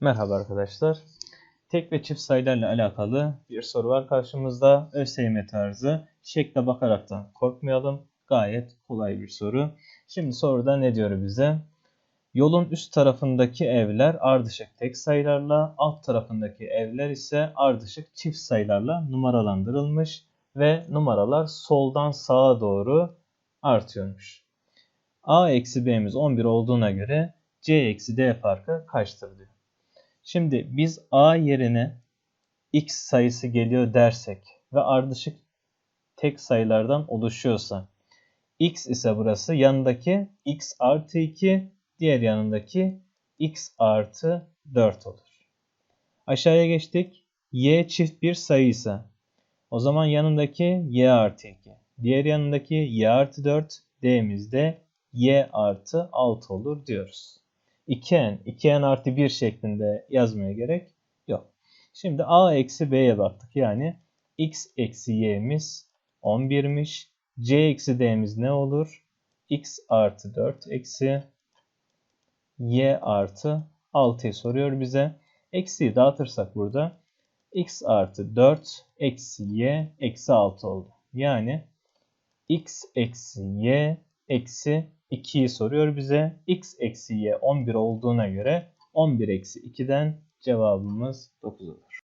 Merhaba arkadaşlar. Tek ve çift sayılarla alakalı bir soru var karşımızda. ÖSYM tarzı. Şekle bakaraktan korkmayalım. Gayet kolay bir soru. Şimdi soruda ne diyor bize? Yolun üst tarafındaki evler ardışık tek sayılarla, alt tarafındaki evler ise ardışık çift sayılarla numaralandırılmış ve numaralar soldan sağa doğru artıyormuş. A eksi B'miz 11 olduğuna göre C eksi D farkı kaçtır diyor. Şimdi biz A yerine X sayısı geliyor dersek ve ardışık tek sayılardan oluşuyorsa X ise burası yanındaki X artı 2 diğer yanındaki X artı 4 olur. Aşağıya geçtik. Y çift bir sayıysa o zaman yanındaki Y artı 2. Diğer yanındaki Y artı 4 D'miz de Y artı 6 olur diyoruz. 2n, 2n artı 1 şeklinde yazmaya gerek yok. Şimdi a eksi b'ye baktık. Yani x eksi y'miz 11'miş. c eksi d'miz ne olur? x artı 4 eksi y artı 6'yı soruyor bize. Eksiyi dağıtırsak burada x artı 4 eksi y eksi 6 oldu. Yani x eksi y eksi 2'yi soruyor bize. x eksi y 11 olduğuna göre 11 eksi 2'den cevabımız 9 olur.